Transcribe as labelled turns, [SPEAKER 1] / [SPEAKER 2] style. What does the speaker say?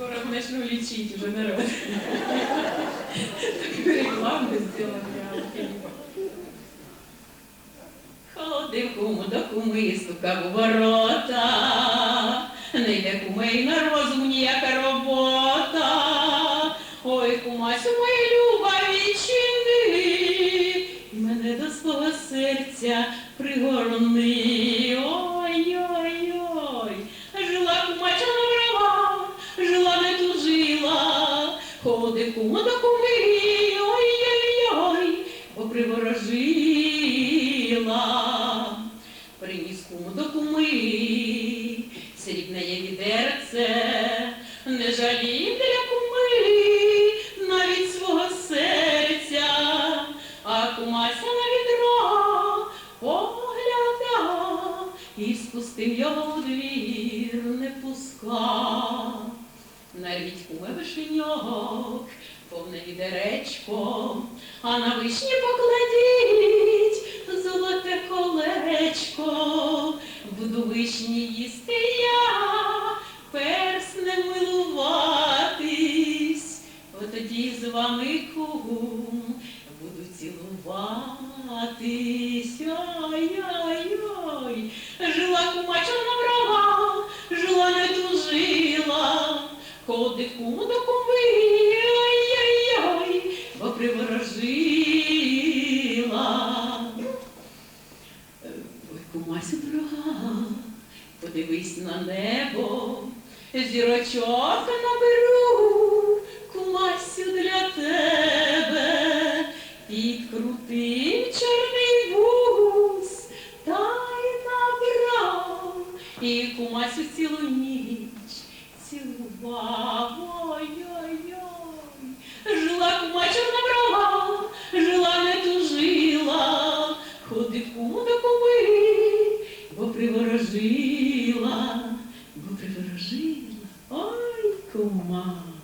[SPEAKER 1] Скоро начну лечить уже народ. Такую рекламу сделала для Ходив кум до куми, стукав у ворота. Не йде кумей на розум ніяка робота. Ой, кумасю моя люба, відчини. Мене до свого серця пригорни. Ходив кум до куми, ой-ой-ой, бо приворожила. Приніс кум до куми, срібне є відерце, не жалів для куми навіть свого серця, а кумася на відро погляда і спустив його у двір, не пускав. Нарвіть куме вишеньок, повне відеречко, а на вишні покладіть золоте колечко. Буду вишні їсти я, перснем милуватись, отоді з вами кум буду цілуватись. Кум до ой-ой-ой, бо приворожила. Ой, кумасю дорога, подивись на небо, зірочок наберу, кумасю для тебе, підкрутив чорний вуз, та й набрав, і кумасю цілу Ой-ой-ой, жила кума чорна брала, жила не тужила, ходив кум до куми, бо приворожила, бо приворожила, ой, кума.